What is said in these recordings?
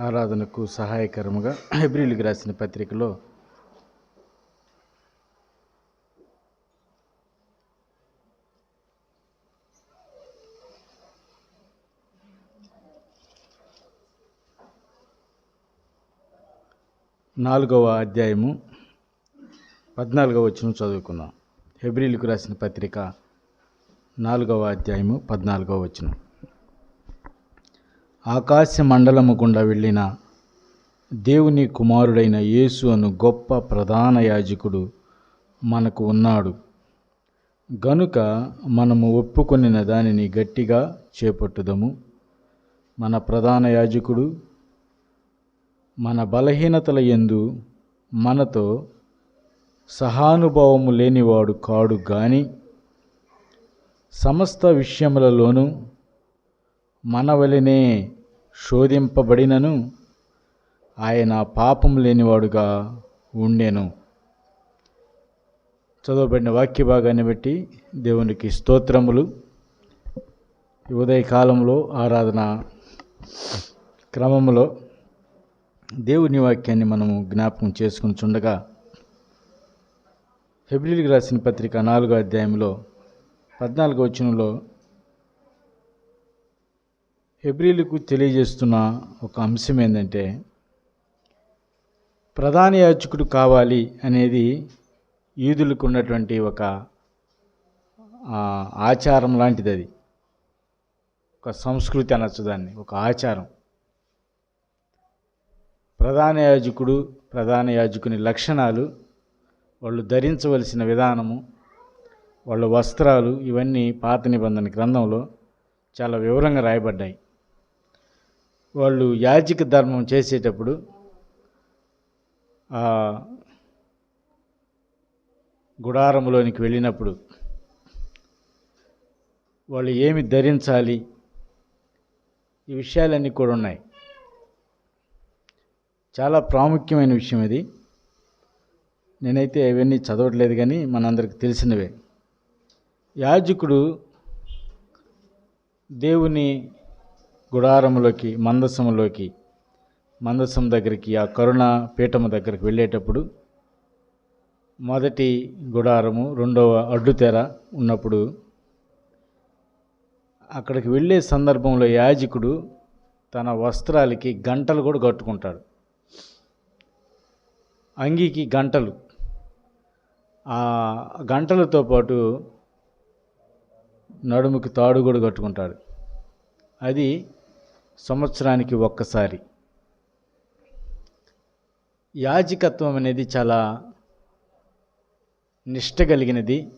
ఆరాధనకు సహాయకరముగా హెబ్రిల్కి రాసిన పత్రికలో నాలుగవ అధ్యాయము పద్నాలుగవ వచ్చిన చదువుకున్నాం. హెబ్రిల్కు రాసిన పత్రిక నాలుగవ అధ్యాయము పద్నాలుగవ వచనం. ఆకాశ మండలము గుండా వెళ్ళిన దేవుని కుమారుడైన యేసు అను గొప్ప ప్రధాన యాజకుడు మనకు ఉన్నాడు. గనుక మనము ఒప్పుకొనిన దానిని గట్టిగా చేపట్టుదము. మన ప్రధాన యాజకుడు మన బలహీనతల యందు మనతో సహానుభావము లేనివాడు కాడు గాని సమస్త విషయములలోనూ మనవలినే శోధింపబడినను ఆయన పాపం లేనివాడుగా ఉండెను. చదవబడిన వాక్య భాగాన్ని బట్టి దేవునికి స్తోత్రములు. ఉదయకాలంలో ఆరాధన క్రమంలో దేవుని వాక్యాన్ని మనము జ్ఞాపకం చేసుకుని చుండగా ఫిబ్రిల్కి రాసిన పత్రిక నాలుగో అధ్యాయంలో పద్నాలుగో వచనంలో హెబ్రిలకు తెలియజేస్తున్న ఒక అంశం ఏంటంటే ప్రధాన యాచకుడు కావాలి అనేది యూదులకు ఉన్నటువంటి ఒక ఆచారం లాంటిది అది. ఒక సంస్కృతి అనొచ్చు దాన్ని ఒక ఆచారం. ప్రధాన యాజకుడు ప్రధాన యాజకుని లక్షణాలు వాళ్ళు ధరించవలసిన విధానము వాళ్ళ వస్త్రాలు ఇవన్నీ పాత నిబంధన గ్రంథంలో చాలా వివరంగా రాయబడ్డాయి. వాళ్ళు యాజక ధర్మం చేసేటప్పుడు గుడారంలోనికి వెళ్ళినప్పుడు వాళ్ళు ఏమి ధరించాలి? ఈ విషయాలన్నీ కూడా ఉన్నాయి. చాలా ప్రాముఖ్యమైన విషయం ఇది. నేనైతే అవన్నీ చదవట్లేదు కానీ మనందరికి తెలిసినవే. యాజకుడు దేవుని గుడారములోకి మందసములోకి మందసం దగ్గరికి ఆ కరుణ పీఠము దగ్గరికి వెళ్ళేటప్పుడు మొదటి గుడారము రెండవ అడ్డుతెర ఉన్నప్పుడు అక్కడికి వెళ్ళే సందర్భంలో యాజకుడు తన వస్త్రాలకి గంటలు కూడా కట్టుకుంటాడు. అంగీకి గంటలు. ఆ గంటలతో పాటు నడుముకి తాడు కూడా కట్టుకుంటాడు. అది సంవత్సరానికి ఒక్కసారి. యాజకత్వం అనేది చాలా నిష్ట కలిగినది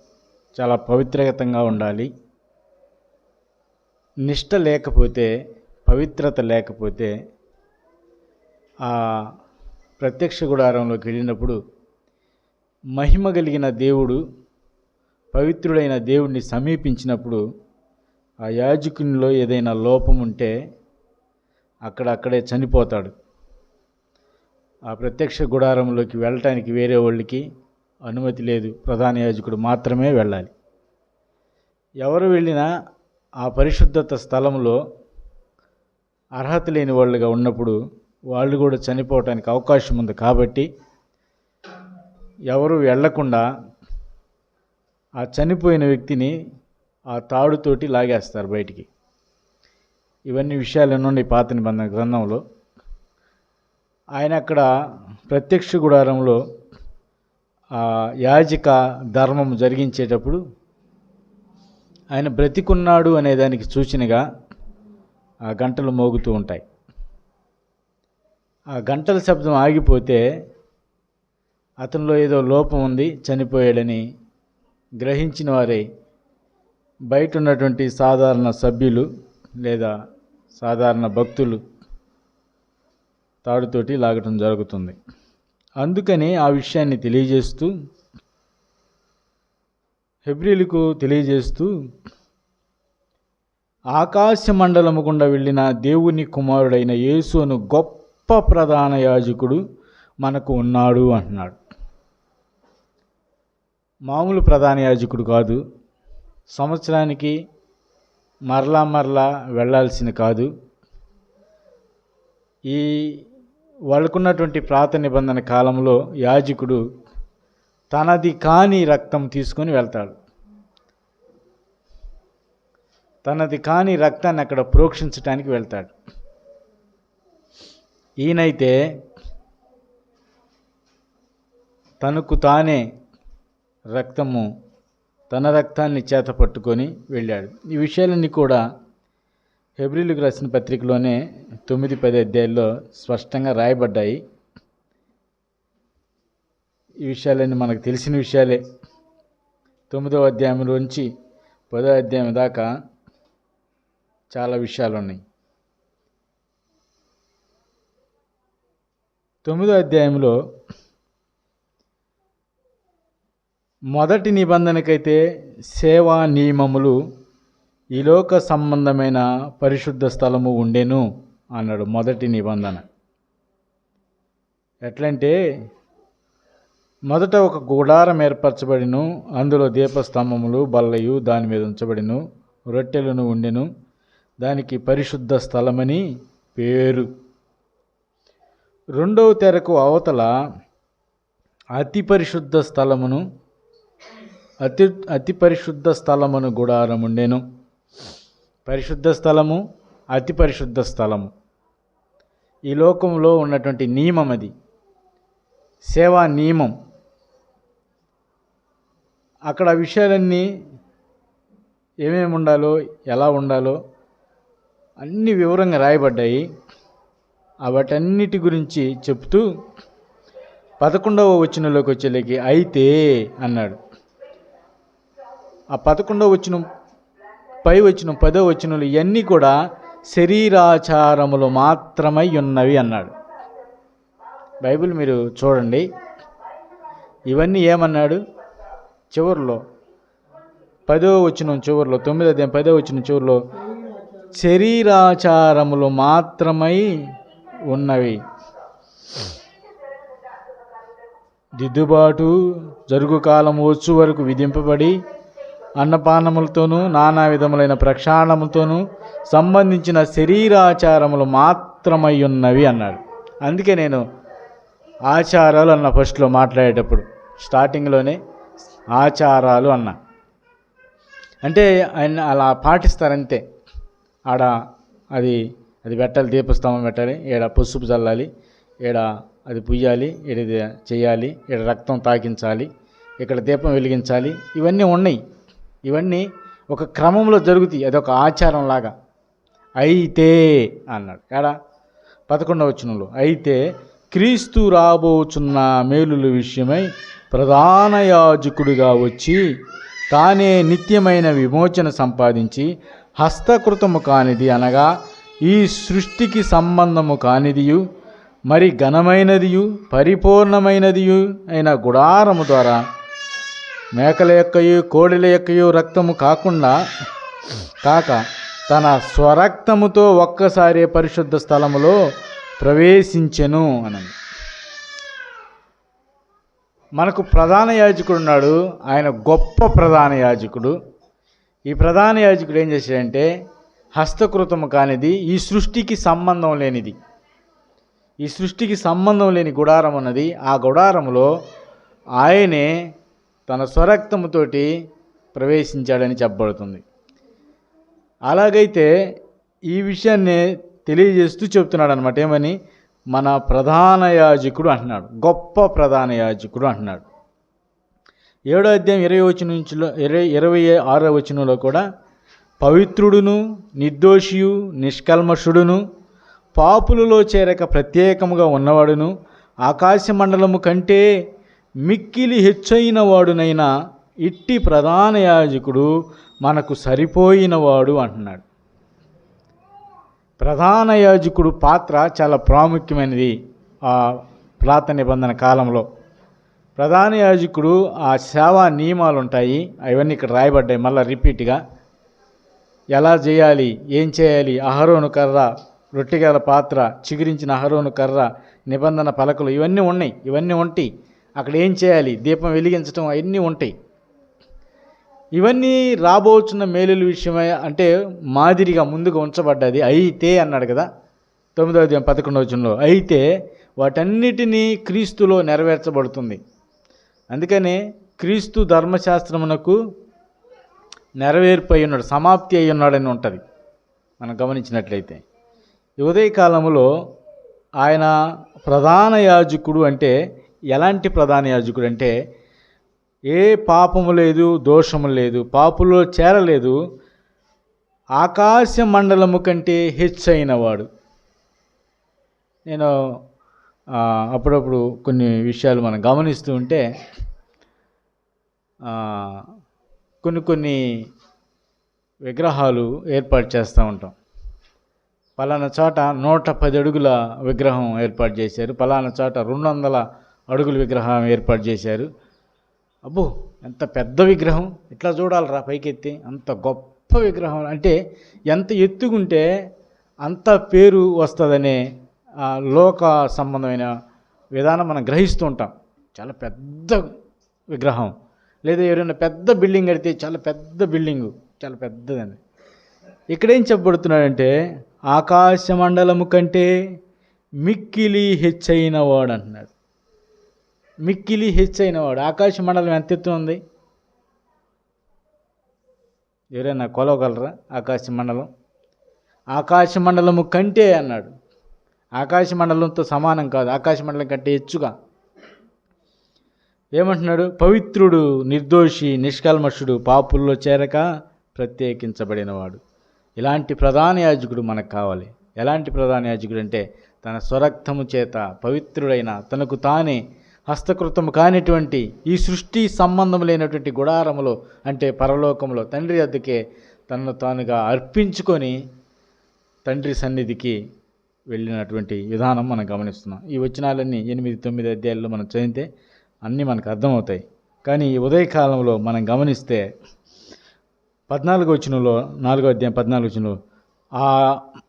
చాలా పవిత్రతంగా ఉండాలి. నిష్ట లేకపోతే పవిత్రత లేకపోతే ఆ ప్రత్యక్ష గుడారంలోకి వెళ్ళినప్పుడు మహిమ కలిగిన దేవుడు పవిత్రుడైన దేవుడిని సమీపించినప్పుడు ఆ యాజకునిలో ఏదైనా లోపం ఉంటే అక్కడ అక్కడే చనిపోతాడు. ఆ ప్రత్యక్ష గుడారంలోకి వెళ్ళటానికి వేరే వాళ్ళకి అనుమతి లేదు. ప్రధాన యాజకుడు మాత్రమే వెళ్ళాలి. ఎవరు వెళ్ళినా ఆ పరిశుద్ధత స్థలంలో అర్హత లేని వాళ్ళుగా ఉన్నప్పుడు వాళ్ళు కూడా చనిపోవటానికి అవకాశం ఉంది కాబట్టి ఎవరు వెళ్ళకుండా ఆ చనిపోయిన వ్యక్తిని ఆ తాడుతోటి లాగేస్తారు బయటికి. ఇవన్నీ విషయాలు ఎన్నుండి పాత నిబంధన గ్రంథంలో? ఆయన అక్కడ ప్రత్యక్ష గుడారంలో ఆ యాజక ధర్మం జరిగించేటప్పుడు ఆయన బ్రతికున్నాడు అనే దానికి సూచనగా ఆ గంటలు మోగుతూ ఉంటాయి. ఆ గంటల శబ్దం ఆగిపోతే అతనిలో ఏదో లోపం ఉంది చనిపోయాడని గ్రహించిన వారే బయట ఉన్నటువంటి సాధారణ సభ్యులు లేదా సాధారణ భక్తులు తాడుతోటి లాగటం జరుగుతుంది. అందుకనే ఆ విషయాన్ని తెలియజేస్తూ హెబ్రిలకు తెలియజేస్తూ ఆకాశ మండలము గుండా వెళ్ళిన దేవుని కుమారుడైన యేసు అను గొప్ప ప్రధాన యాజకుడు మనకు ఉన్నాడు అంటున్నాడు. మామూలు ప్రధాన యాజకుడు కాదు. సంవత్సరానికి మరలా మరలా వెళ్ళాల్సిన కాదు. ఈ వాళ్ళకున్నటువంటి ప్రాత నిబంధన కాలంలో యాజకుడు తనది కాని రక్తం తీసుకొని వెళ్తాడు. తనది కాని రక్తాన్ని అక్కడ ప్రోక్షించడానికి వెళ్తాడు. ఈయనైతే తనకు తానే రక్తము తన రక్తాన్ని చేత పట్టుకొని వెళ్ళాడు. ఈ విషయాలన్నీ కూడా హెబ్రిలకు రాసిన పత్రికలోనే తొమ్మిది పది అధ్యాయుల్లో స్పష్టంగా రాయబడ్డాయి. ఈ విషయాలన్నీ మనకు తెలిసిన విషయాలే. తొమ్మిదవ అధ్యాయంలోంచి పదో అధ్యాయం దాకా చాలా విషయాలు ఉన్నాయి. తొమ్మిదో అధ్యాయంలో మొదటి నిబంధనకైతే సేవా నియమములు ఈ లోక సంబంధమైన పరిశుద్ధ స్థలము ఉండెను అన్నాడు మొదటి నిబంధన. ఎట్లంటే మొదట ఒక గుడారం ఏర్పరచబడిను అందులో దీపస్తంభములు బల్లయు దాని మీద ఉంచబడిను రొట్టెలను ఉండెను దానికి పరిశుద్ధ స్థలమని పేరు. రెండవ తెరకు అవతల అతి పరిశుద్ధ స్థలమును అతి అతి పరిశుద్ధ స్థలమును గుడారముండెను. పరిశుద్ధ స్థలము అతి పరిశుద్ధ స్థలము. ఈ లోకంలో ఉన్నటువంటి నియమం అది. సేవా నియమం. అక్కడ విషయాలన్నీ ఏమేమి ఉండాలో ఎలా ఉండాలో అన్ని వివరంగా రాయబడ్డాయి. వాటన్నిటి గురించి చెప్తూ పదకొండవ వచనంలోకి వచ్చేలేకి అయితే అన్నాడు. ఆ పదకొండవ వచ్చిన పై వచ్చిన పదో వచ్చినలు ఇవన్నీ కూడా శరీరాచారములు మాత్రమై ఉన్నవి అన్నాడు. బైబిల్ మీరు చూడండి. ఇవన్నీ ఏమన్నాడు? చివరిలో పదో వచ్చిన చివరిలో తొమ్మిదో అధ్యాయం పదో వచ్చిన చివరిలో శరీరాచారములు మాత్రమై ఉన్నవి. దిద్దుబాటు జరుగు కాలం వచ్చు వరకు విధింపబడి అన్నపానములతోనూ నానా విధములైన ప్రక్షాళములతోనూ సంబంధించిన శరీరాచారములు మాత్రమై ఉన్నవి అన్నాడు. అందుకే నేను ఆచారాలు అన్న ఫస్ట్లో మాట్లాడేటప్పుడు స్టార్టింగ్లోనే ఆచారాలు అన్న. అంటే ఆయన అలా పాటిస్తారంతే. ఆడ అది అది పెట్టాలి దీపస్తంభం పెట్టాలి ఈడ పసుపు చల్లాలి ఈడ అది పుయ్యాలి ఈడ ఇది చేయాలి ఈడ రక్తం తాకించాలి ఇక్కడ దీపం వెలిగించాలి ఇవన్నీ ఉన్నాయి. ఇవన్నీ ఒక క్రమంలో జరుగుతాయి. అదొక ఆచారం లాగా అయితే అన్నాడు. కాడా పదకొండవ వచనంలో. అయితే క్రీస్తు రాబోచున్న మేలుల విషయమై ప్రధాన యాజకుడిగా వచ్చి తానే నిత్యమైన విమోచన సంపాదించి హస్తకృతము కానిది అనగా ఈ సృష్టికి సంబంధము కానిదియు మరి ఘనమైనదియు పరిపూర్ణమైనదియు అయిన గుడారము ద్వారా మేకల యొక్కయు కోడెల యొక్కయు రక్తము కాకుండా కాక తన స్వరక్తముతో ఒక్కసారి పరిశుద్ధ స్థలములో ప్రవేశించెను అని మనకు ప్రధాన యాజకుడు ఉన్నాడు. ఆయన గొప్ప ప్రధాన యాజకుడు. ఈ ప్రధాన యాజకుడు ఏం చేశాడంటే హస్తకృతము కానిది ఈ సృష్టికి సంబంధం లేనిది. ఈ సృష్టికి సంబంధం లేని గుడారం అన్నది ఆ గుడారంలో ఆయనే తన స్వరక్తముతోటి ప్రవేశించాడని చెప్పబడుతుంది. అలాగైతే ఈ విషయాన్ని తెలియజేస్తూ చెప్తున్నాడు అనమాట ఏమని? మన ప్రధాన యాజకుడు అంటున్నాడు. గొప్ప ప్రధాన యాజకుడు అంటున్నాడు. ఏడో అధ్యాయం ఇరవై వచ్చిన నుంచిలో ఇరవై ఇరవై ఆరో వచనంలో కూడా పవిత్రుడును నిర్దోషియు నిష్కల్మషుడును పాపులలో చేరక ప్రత్యేకముగా ఉన్నవాడును ఆకాశ మండలము కంటే మిక్కిలి హెచ్చైన వాడునైనా ఇట్టి ప్రధాన యాజకుడు మనకు సరిపోయినవాడు అంటున్నాడు. ప్రధాన యాజకుడు పాత్ర చాలా ప్రాముఖ్యమైనది ఆ ప్రాత నిబంధన కాలంలో. ప్రధాన యాజకుడు ఆ సేవా నియమాలు ఉంటాయి అవన్నీ ఇక్కడ రాయబడ్డాయి. మళ్ళీ రిపీట్గా ఎలా చేయాలి ఏం చేయాలి అహరోను కర్ర రొట్టెగల పాత్ర చిగురించిన అహరోను కర్ర నిబంధన పలకలు ఇవన్నీ ఉన్నాయి. ఇవన్నీ ఉంటాయి అక్కడ ఏం చేయాలి? దీపం వెలిగించడం అవన్నీ ఉంటాయి. ఇవన్నీ రాబోతున్న మేలుల విషయమై అంటే మాదిరిగా ముందుగా ఉంచబడ్డది. అయితే అన్నాడు కదా తొమ్మిదవ అధ్యాయం పదకొండవ వచనంలో అయితే వాటన్నిటినీ క్రీస్తులో నెరవేర్చబడుతుంది. అందుకనే క్రీస్తు ధర్మశాస్త్రమునకు నెరవేర్పు అయి ఉన్నాడు సమాప్తి అయి ఉన్నాడని ఉంటుంది. మనం గమనించినట్లయితే ఉదయకాలంలో ఆయన ప్రధాన యాజకుడు అంటే ఎలాంటి ప్రధాన యాజకుడు అంటే ఏ పాపము లేదు దోషము లేదు పాపులో చేరలేదు ఆకాశ మండలము కంటే హెచ్చైన వాడు నేను అప్పుడప్పుడు కొన్ని విషయాలు మనం గమనిస్తూ ఉంటే కొన్ని కొన్ని విగ్రహాలు ఏర్పాటు చేస్తూ ఉంటాం. పలానా చోట నూట పది అడుగుల విగ్రహం ఏర్పాటు చేశారు. పలానా చోట రెండు వందల అడుగుల విగ్రహం ఏర్పాటు చేశారు. అబ్బో ఎంత పెద్ద విగ్రహం. ఇట్లా చూడాలరా పైకెత్తి? అంత గొప్ప విగ్రహం. అంటే ఎంత ఎత్తుకుంటే అంత పేరు వస్తుందనే ఆ, లోక సంబంధమైన విధానం మనం గ్రహిస్తూ ఉంటాం. చాలా పెద్ద విగ్రహం. లేదా ఎవరైనా పెద్ద బిల్డింగ్ కడితే చాలా పెద్ద బిల్డింగు. చాలా పెద్దదని ఇక్కడ ఏం చెప్పబడుతున్నాడంటే ఆకాశ మండలము కంటే మిక్కిలి హెచ్చైన వాడు అంటున్నాడు మిక్కిలి హెచ్ అయినవాడు. ఆకాశ మండలం ఎంత ఎత్తు ఉంది? ఎవరైనా కొలవగలరా? ఆకాశ మండలం. ఆకాశ మండలము కంటే అన్నాడు. ఆకాశ మండలంతో సమానం కాదు. ఆకాశ మండలం కంటే హెచ్చుగా. ఏమంటున్నాడు? పవిత్రుడు నిర్దోషి నిష్కల్మషుడు పాపుల్లో చేరక ప్రత్యేకించబడినవాడు. ఇలాంటి ప్రధాన యాజకుడు మనకు కావాలి. ఎలాంటి ప్రధాన యాజకుడు అంటే తన స్వరక్తము చేత పవిత్రుడైన తనకు తానే హస్తకృతము కానిటువంటి ఈ సృష్టి సంబంధం లేనటువంటి గుడారములో అంటే పరలోకంలో తండ్రి వద్దకే తనను తానుగా అర్పించుకొని తండ్రి సన్నిధికి వెళ్ళినటువంటి విధానం మనం గమనిస్తున్నాం. ఈ వచనాలన్నీ ఎనిమిది తొమ్మిది అధ్యాయాల్లో మనం చదివితే అన్నీ మనకు అర్థమవుతాయి. కానీ ఈ ఉదయకాలంలో మనం గమనిస్తే పద్నాలుగు వచనంలో నాలుగో అధ్యాయం పద్నాలుగు వచనంలో ఆ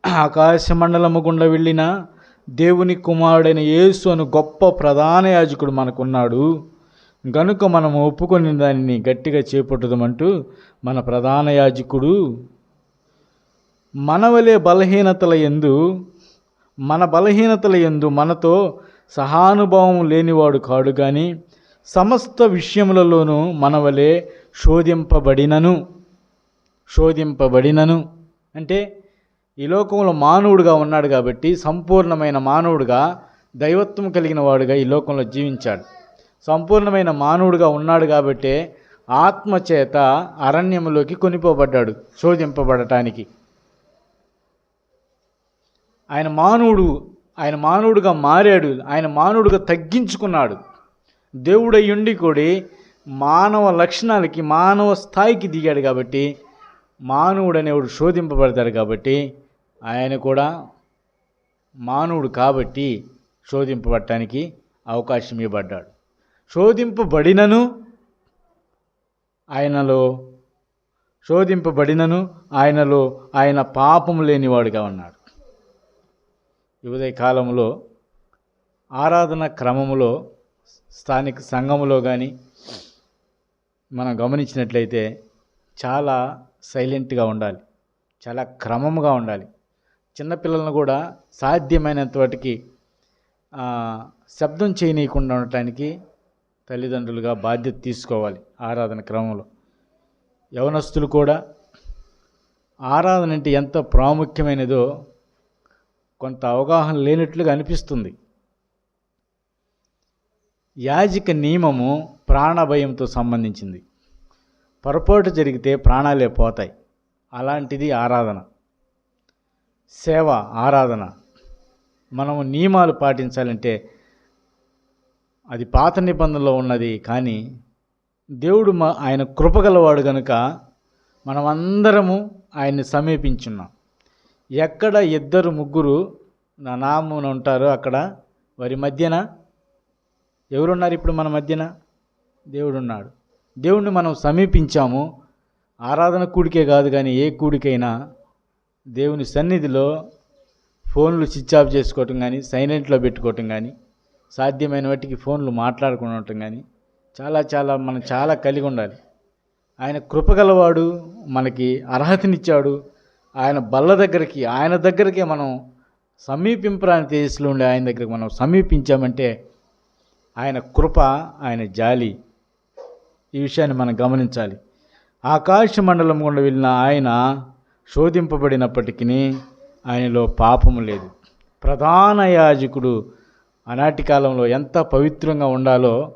ఆకాశ మండలము గుండా వెళ్ళిన దేవుని కుమారుడైన యేసు అను గొప్ప ప్రధాన యాజకుడు మనకున్నాడు. గనుక మనం ఒప్పుకొని దానిని గట్టిగా చేపట్టుదామంటూ మన ప్రధాన యాజకుడు మనవలే బలహీనతల ఎందు మన బలహీనతల ఎందు మనతో సహానుభావం లేనివాడు కాడు కానీ సమస్త విషయములలోనూ మనవలే శోధింపబడినను. శోధింపబడినను. అంటే ఈ లోకంలో మానవుడుగా ఉన్నాడు కాబట్టి సంపూర్ణమైన మానవుడుగా దైవత్వం కలిగిన వాడుగా ఈ లోకంలో జీవించాడు. సంపూర్ణమైన మానవుడుగా ఉన్నాడు కాబట్టే ఆత్మచేత అరణ్యములోకి కొనిపోబడ్డాడు శోధింపబడటానికి. ఆయన మానవుడు ఆయన మానవుడుగా మారాడు ఆయన మానవుడుగా తగ్గించుకున్నాడు. దేవుడయ్యుండి కూడా మానవ లక్షణాలకి మానవ స్థాయికి దిగాడు కాబట్టి మానవుడు అనేవాడు శోధింపబడతాడు కాబట్టి ఆయన కూడా మానవుడు కాబట్టి శోధింపబడటానికి అవకాశం ఇవ్వబడ్డాడు. శోధింపబడినను ఆయనలో శోధింపబడినను ఆయనలో ఆయన పాపం లేనివాడుగా ఉన్నాడు. యువదయ ఉదయ కాలంలో ఆరాధన క్రమములో స్థానిక సంఘములో కానీ మనం గమనించినట్లయితే చాలా సైలెంట్గా ఉండాలి. చాలా క్రమముగా ఉండాలి. చిన్నపిల్లలను కూడా సాధ్యమైనంత వాటికి శబ్దం చేయనీయకుండా ఉండటానికి తల్లిదండ్రులుగా బాధ్యత తీసుకోవాలి ఆరాధన క్రమంలో. యవనస్తులు కూడా ఆరాధన అంటే ఎంత ప్రాముఖ్యమైనదో కొంత అవగాహన లేనట్లుగా అనిపిస్తుంది. యాజిక నియమము ప్రాణభయంతో సంబంధించింది. పొరపాటు జరిగితే ప్రాణాలే పోతాయి. అలాంటిది ఆరాధన. సేవ ఆరాధన. మనము నియమాలు పాటించాలంటే అది పాత నిబంధనలో ఉన్నది కానీ దేవుడు మా ఆయన కృపగలవాడు గనుక మనమందరము ఆయన్ని సమీపించున్నాం. ఎక్కడ ఇద్దరు ముగ్గురు నా నామున ఉంటారో అక్కడ వారి మధ్యన ఎవరున్నారు ఇప్పుడు మన మధ్యన? దేవుడు ఉన్నాడు దేవుణ్ణి మనం సమీపించాము. ఆరాధన కూడికే కాదు కానీ ఏ కూడికైనా దేవుని సన్నిధిలో ఫోన్లు స్విచ్ ఆఫ్ చేసుకోవటం కానీ సైలెంట్లో పెట్టుకోవటం కానీ సాధ్యమైన వాటికి ఫోన్లు మాట్లాడుకుని ఉండటం కానీ చాలా చాలా మనం చాలా కలిగి ఉండాలి. ఆయన కృపగలవాడు మనకి అర్హతనిచ్చాడు. ఆయన బల్ల దగ్గరికి ఆయన దగ్గరికే మనం సమీపింపరాని తేజస్సులో ఉండే ఆయన దగ్గరికి మనం సమీపించామంటే ఆయన కృప ఆయన జాలి ఈ విషయాన్ని మనం గమనించాలి. ఆకాశ మండలం గుండా వెళ్ళిన ఆయన శోధింపబడినప్పటికీ ఆయనలో పాపము లేదు. ప్రధాన యాజకుడు ఆనాటి కాలంలో ఎంత పవిత్రంగా ఉండాలో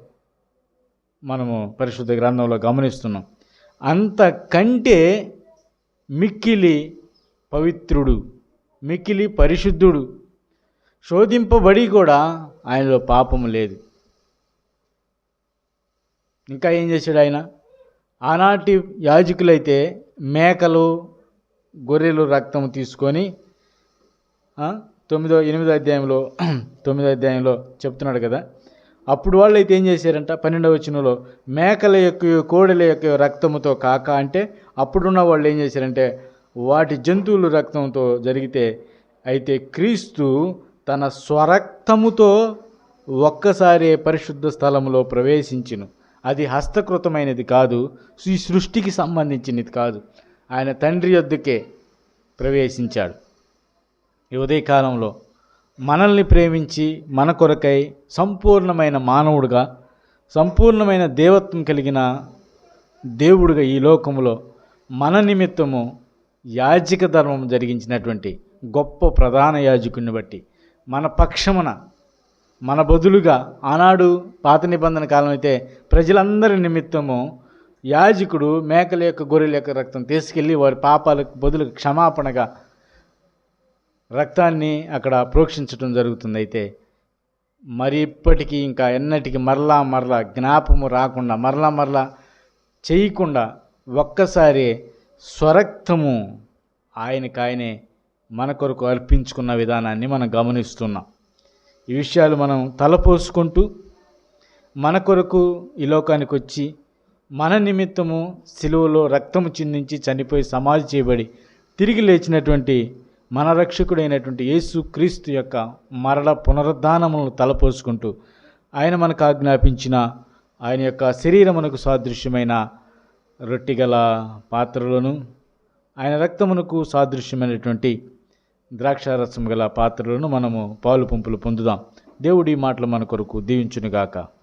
మనము పరిశుద్ధ గ్రంథంలో గమనిస్తున్నాం. అంతకంటే మిక్కిలి పవిత్రుడు మిక్కిలి పరిశుద్ధుడు శోధింపబడి కూడా ఆయనలో పాపము లేదు. ఇంకా ఏం చేశాడు ఆయన? ఆనాటి యాజకులైతే మేకలు గొర్రెలు రక్తం తీసుకొని తొమ్మిదో ఎనిమిదో అధ్యాయంలో తొమ్మిదో అధ్యాయంలో చెప్తున్నాడు కదా. అప్పుడు వాళ్ళు అయితే ఏం చేశారంట? పన్నెండవ వచనంలో మేకల యొక్క కోడెల యొక్క రక్తముతో కాక అంటే అప్పుడున్న వాళ్ళు ఏం చేశారంటే వాటి జంతువుల రక్తంతో జరిగితే అయితే క్రీస్తు తన స్వరక్తముతో ఒక్కసారి పరిశుద్ధ స్థలంలో ప్రవేశించును. అది హస్తకృతమైనది కాదు ఈ సృష్టికి సంబంధించినది కాదు. ఆయన తండ్రి యొద్దకే ప్రవేశించాడు. ఈ ఉదయకాలంలో మనల్ని ప్రేమించి మన కొరకై సంపూర్ణమైన మానవుడుగా సంపూర్ణమైన దేవత్వం కలిగిన దేవుడుగా ఈ లోకములో మన నిమిత్తము యాజక ధర్మం జరిగించినటువంటి గొప్ప ప్రధాన యాజకుని బట్టి మన పక్షమున మన బదులుగా ఆనాడు పాత నిబంధన కాలం అయితే ప్రజలందరి నిమిత్తము యాజకుడు మేకల యొక్క గొర్రెల యొక్క రక్తం తీసుకెళ్ళి వారి పాపాలకు బదులు క్షమాపణగా రక్తాన్ని అక్కడ ప్రోక్షించడం జరుగుతుంది. అయితే మరి ఇప్పటికీ ఇంకా ఎన్నటికి మరలా మరలా జ్ఞాపము రాకుండా మరలా మరలా చేయకుండా ఒక్కసారి స్వరక్తము ఆయనకు ఆయనే మన కొరకు అర్పించుకున్న విధానాన్ని మనం గమనిస్తున్నాం. ఈ విషయాలు మనం తలపోసుకుంటూ మన కొరకు ఈ లోకానికి వచ్చి మన నిమిత్తము సిలువలో రక్తము చిందించి చనిపోయి సమాధి చేయబడి తిరిగి లేచినటువంటి మన రక్షకుడైనటువంటి యేసు క్రీస్తు యొక్క మరల పునరుద్ధానములను తలపోసుకుంటూ ఆయన మనకు ఆజ్ఞాపించిన ఆయన యొక్క శరీరమునకు సాదృశ్యమైన రొట్టిగల పాత్రలను ఆయన రక్తమునకు సాదృశ్యమైనటువంటి ద్రాక్షారసం గల పాత్రలను మనము పాలు పంపులు పొందుదాం. దేవుడి మాటలు మన కొరకు దీవించునుగాక.